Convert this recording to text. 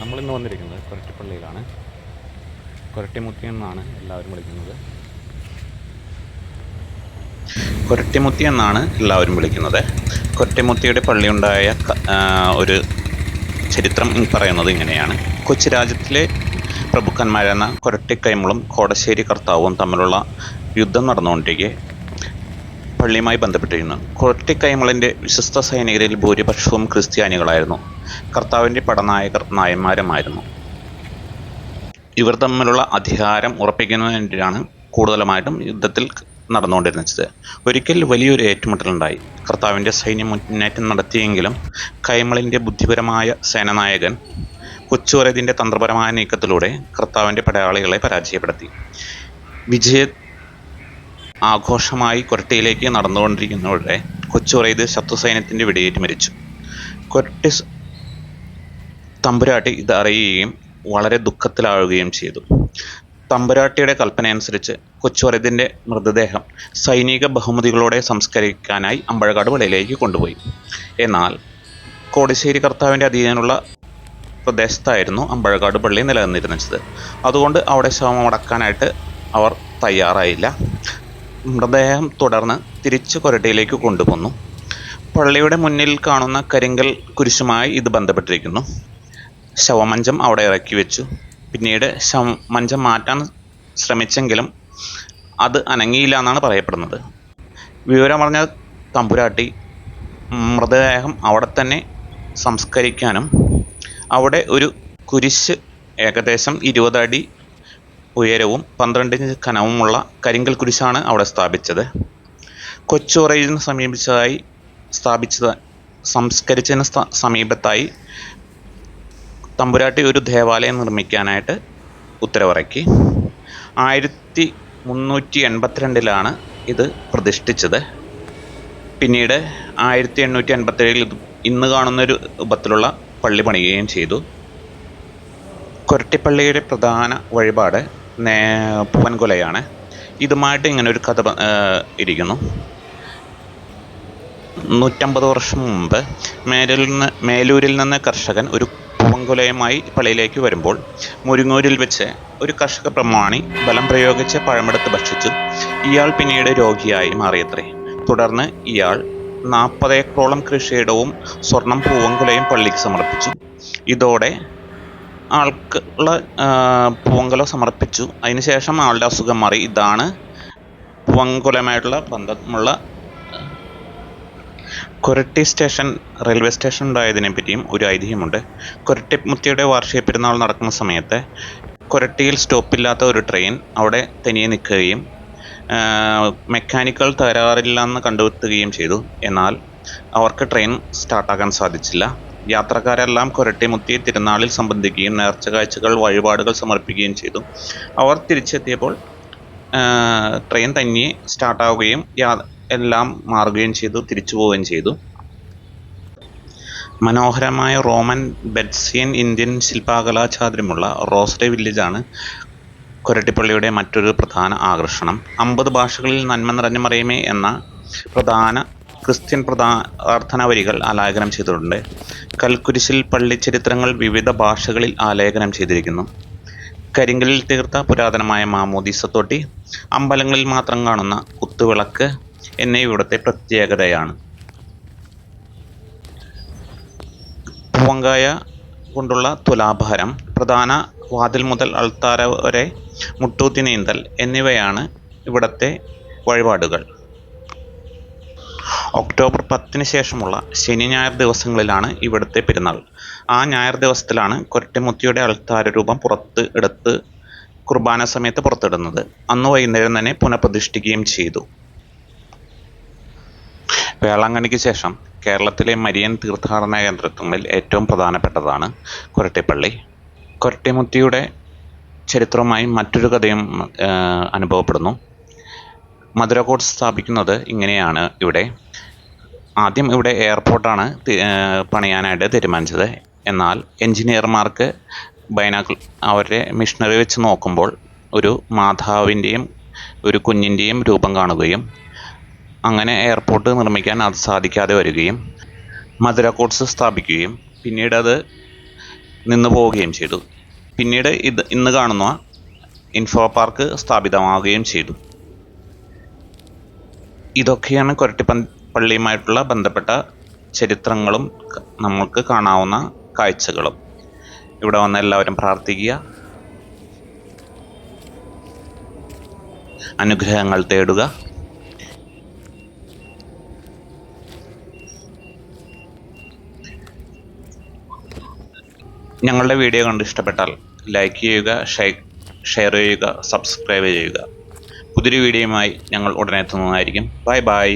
നമ്മളിന്ന് വന്നിരിക്കുന്നത് കൊരട്ടിപ്പള്ളിയിലാണ്. കൊരട്ടിമുത്തി എന്നാണ് എല്ലാവരും വിളിക്കുന്നത്. കൊരട്ടിമുത്തി എന്നാണ് എല്ലാവരും വിളിക്കുന്നത്. കൊരട്ടിമുത്തിയുടെ പള്ളിയുണ്ടായ ഒരു ചരിത്രം പറയുന്നത് ഇങ്ങനെയാണ്. കൊച്ചി രാജ്യത്തിലെ പ്രഭുക്കന്മാരെന്ന കൊരട്ടിക്കൈമളും കോടശ്ശേരി കർത്താവും തമ്മിലുള്ള യുദ്ധം നടന്നുകൊണ്ടിരിക്കെ. പള്ളിയുമായി ബന്ധപ്പെട്ടിരുന്നു. കൊരട്ടിക്കൈമളിന്റെ വിശ്വസ്ത സൈനികരിൽ ഭൂരിപക്ഷവും ക്രിസ്ത്യാനികളായിരുന്നു. കർത്താവിന്റെ പടനായകർ നായന്മാരുമായിരുന്നു. ഇവർ തമ്മിലുള്ള അധികാരം ഉറപ്പിക്കുന്നതിന് വേണ്ടിയാണ് കൂടുതലുമായിട്ടും യുദ്ധത്തിൽ നടന്നുകൊണ്ടിരുന്നത്. ഒരിക്കൽ വലിയൊരു ഏറ്റുമുട്ടലുണ്ടായി. കർത്താവിന്റെ സൈന്യം മുന്നേറ്റം നടത്തിയെങ്കിലും കൈമളിന്റെ ബുദ്ധിപരമായ സേനനായകൻ കൊച്ചുവരതിന്റെ തന്ത്രപരമായ നീക്കത്തിലൂടെ കർത്താവിന്റെ പടയാളികളെ പരാജയപ്പെടുത്തി. വിജയ ആഘോഷമായി കൊരട്ടിയിലേക്ക് നടന്നുകൊണ്ടിരിക്കുന്നവരുടെ കൊച്ചുറയത് ശത്രുസൈന്യത്തിന്റെ വെടിയേറ്റ് മരിച്ചു. കൊരട്ടി സ് തമ്പുരാട്ടി ഇത് അറിയുകയും വളരെ ദുഃഖത്തിലാവുകയും ചെയ്തു. തമ്പുരാട്ടിയുടെ കൽപ്പനയനുസരിച്ച് കൊച്ചുവരതിന്റെ മൃതദേഹം സൈനിക ബഹുമതികളോടെ സംസ്കരിക്കാനായി അമ്പഴക്കാട് പള്ളിയിലേക്ക് കൊണ്ടുപോയി. എന്നാൽ കോടിശ്ശേരി കർത്താവിന്റെ അധീനമുള്ള പ്രദേശത്തായിരുന്നു അമ്പഴക്കാട് പള്ളി നിലനിന്നിരുന്നത്. അതുകൊണ്ട് അവിടെ ശവം അടക്കാനായിട്ട് അവർ തയ്യാറായില്ല. മൃതദേഹം തുടർന്ന് തിരിച്ചു കൊരട്ടിയിലേക്ക് കൊണ്ടുപോന്നു പള്ളിയുടെ മുന്നിൽ കാണുന്ന കരിങ്കൽ കുരിശുമായി ഇത് ബന്ധപ്പെട്ടിരിക്കുന്നു. ശവമഞ്ചം അവിടെ ഇറക്കി വെച്ചു. പിന്നീട് ശവമഞ്ചം മാറ്റാൻ ശ്രമിച്ചെങ്കിലും അത് അനങ്ങിയില്ല എന്നാണ് പറയപ്പെടുന്നത്. വിവരമറിഞ്ഞ തമ്പുരാട്ടി മൃതദേഹം അവിടെ തന്നെ സംസ്കരിക്കാനും അവിടെ ഒരു കുരിശ് ഏകദേശം ഇരുപതടി ഉയരവും പന്ത്രണ്ട് ഇഞ്ച് കനവുമുള്ള കരിങ്കൽ കുരിശാണ് അവിടെ സ്ഥാപിച്ചത്. കൊച്ചുറയിന് സമീപിച്ചതായി സ്ഥാപിച്ചത് സംസ്കരിച്ചതിന് സമീപത്തായി തമ്പുരാട്ടി ഒരു ദേവാലയം നിർമ്മിക്കാനായിട്ട് ഉത്തരവിറക്കി. ആയിരത്തി മുന്നൂറ്റി എൺപത്തിരണ്ടിലാണ് ഇത് പ്രതിഷ്ഠിച്ചത്. പിന്നീട് ആയിരത്തി എണ്ണൂറ്റി എൺപത്തേഴിൽ ഇന്ന് ഇന്ന് കാണുന്നൊരു രൂപത്തിലുള്ള പള്ളി പണിയുകയും ചെയ്തു. കൊരട്ടിപ്പള്ളിയുടെ പ്രധാന വഴിപാട് പൂവൻകൊലയാണ്. ഇതുമായിട്ട് ഇങ്ങനെ ഒരു കഥ ഇരിക്കുന്നു. നൂറ്റമ്പത് വർഷം മുമ്പ് മേലിൽ നിന്ന് മേലൂരിൽ നിന്ന് കർഷകൻ ഒരു പൂവൻകൊലയുമായി പള്ളിയിലേക്ക് വരുമ്പോൾ മുരിങ്ങൂരിൽ വെച്ച് ഒരു കർഷക പ്രമാണി ബലം പ്രയോഗിച്ച് പഴമെടുത്ത് ഭക്ഷിച്ചു. ഇയാൾ പിന്നീട് രോഗിയായി മാറിയത്രേ. തുടർന്ന് ഇയാൾ നാൽപ്പത് ഏക്കറോളം കൃഷിയിടവും സ്വർണം പൂവൻകുലയും പള്ളിക്ക് സമർപ്പിച്ചു. ഇതോടെ ആൾക്കുള്ള പൂവങ്കുല സമർപ്പിച്ചു. അതിനുശേഷം ആളുടെ അസുഖം മാറി. ഇതാണ് പൂവങ്കുലമായിട്ടുള്ള ബന്ധമുള്ള കൊരട്ടി സ്റ്റേഷൻ റെയിൽവേ സ്റ്റേഷൻ ഉണ്ടായതിനെ പറ്റിയും ഒരു ഐതിഹ്യമുണ്ട്. കൊരട്ടിമുത്തിയുടെ വാർഷിക പെരുന്നാൾ നടക്കുന്ന സമയത്ത് കൊരട്ടിയിൽ സ്റ്റോപ്പില്ലാത്ത ഒരു ട്രെയിൻ അവിടെ തനിയെ നിൽക്കുകയും മെക്കാനിക്കൽ തകരാറില്ലെന്ന് കണ്ടെത്തുകയും ചെയ്തു. എന്നാൽ അവർക്ക് ട്രെയിൻ സ്റ്റാർട്ടാക്കാൻ സാധിച്ചില്ല. യാത്രക്കാരെല്ലാം കുരട്ടിമുത്തി തിരുനാളിൽ സംബന്ധിക്കുകയും നേർച്ച കാഴ്ചകൾ വഴിപാടുകൾ സമർപ്പിക്കുകയും ചെയ്തു. അവർ തിരിച്ചെത്തിയപ്പോൾ ട്രെയിൻ തന്നെ സ്റ്റാർട്ടാവുകയും യാ എല്ലാം മാറുകയും ചെയ്തു തിരിച്ചു പോവുകയും ചെയ്തു. മനോഹരമായ റോമൻ ബെഡ്സിയൻ ഇന്ത്യൻ ശില്പകലാചാതുര്യമുള്ള റോസ്ഡേ വില്ലേജാണ് കൊരട്ടിപ്പള്ളിയുടെ മറ്റൊരു പ്രധാന ആകർഷണം. അമ്പത് ഭാഷകളിൽ നന്മ നിറഞ്ഞ മറിയമേ എന്ന പ്രധാന ക്രിസ്ത്യൻ പ്രാർത്ഥനാ വരികൾ ആലേഖനം ചെയ്തിട്ടുണ്ട്. കൽക്കുരിശിൽ പള്ളി ചരിത്രങ്ങൾ വിവിധ ഭാഷകളിൽ ആലേഖനം ചെയ്തിരിക്കുന്നു. കരിങ്കലിൽ തീർത്ത പുരാതനമായ മാമോദീസത്തോട്ടി അമ്പലങ്ങളിൽ മാത്രം കാണുന്ന കുത്തുവിളക്ക് എന്നിവ ഇവിടുത്തെ പ്രത്യേകതയാണ്. പൂവങ്കായ കൊണ്ടുള്ള തുലാഭാരം പ്രധാന വാതിൽ മുതൽ അൾത്താര വരെ മുട്ടൂത്തി നീന്തൽ എന്നിവയാണ് ഇവിടത്തെ വഴിപാടുകൾ. ഒക്ടോബർ പത്തിന് ശേഷമുള്ള ശനി ഞായർ ദിവസങ്ങളിലാണ് ഇവിടുത്തെ പെരുന്നാൾ. ആ ഞായർ ദിവസത്തിലാണ് കൊരട്ടിമുത്തിയുടെ അൾത്താര രൂപം പുറത്ത് എടുത്ത് കുർബാന സമയത്ത് പുറത്തിടുന്നത്. അന്ന് വൈകുന്നേരം തന്നെ പുനഃപ്രതിഷ്ഠിക്കുകയും ചെയ്തു. വേളാങ്കണ്ണിക്ക് ശേഷം കേരളത്തിലെ മരിയൻ തീർത്ഥാടന കേന്ദ്രങ്ങളിൽ ഏറ്റവും പ്രധാനപ്പെട്ടതാണ് കൊരട്ടിപ്പള്ളി. കൊരട്ടിമുത്തിയുടെ ചരിത്രവുമായി മറ്റൊരു കഥയും അനുഭവപ്പെടുന്നു. മധുര കോട്ട് സ്ഥാപിക്കുന്നത് ഇങ്ങനെയാണ് ഇവിടെ. ആദ്യം ഇവിടെ എയർപോർട്ടാണ് പണിയാനായിട്ട് തീരുമാനിച്ചത്. എന്നാൽ എഞ്ചിനീയർമാർക്ക് ബൈനാക്കൾ അവരുടെ മിഷനറി വെച്ച് നോക്കുമ്പോൾ ഒരു മാതാവിന്റെയും ഒരു കുഞ്ഞിന്റെയും രൂപം കാണുകയും അങ്ങനെ എയർപോർട്ട് നിർമ്മിക്കാൻ അത് സാധിക്കാതെ വരികയും മധുര കോട്ട്സ് സ്ഥാപിക്കുകയും പിന്നീട് അത് നിന്നു പോവുകയും ചെയ്തു. പിന്നീട് ഇത് ഇന്ന് കാണുന്ന ഇൻഫോ പാർക്ക് സ്ഥാപിതമാവുകയും ചെയ്തു. ഇതൊക്കെയാണ് പള്ളിയുമായിട്ടുള്ള ബന്ധപ്പെട്ട ചരിത്രങ്ങളും നമ്മൾക്ക് കാണാവുന്ന കാഴ്ചകളും. ഇവിടെ വന്ന എല്ലാവരും പ്രാർത്ഥിക്കുക. അനുഗ്രഹങ്ങൾ തേടുക. ഞങ്ങളുടെ വീഡിയോ കണ്ട് ഇഷ്ടപ്പെട്ടാൽ ലൈക്ക് ചെയ്യുക ഷെയർ ചെയ്യുക സബ്സ്ക്രൈബ് ചെയ്യുക. പുതിയൊരു വീഡിയോയുമായി ഞങ്ങൾ ഉടനെ എത്തുന്നതായിരിക്കും. Bye bye.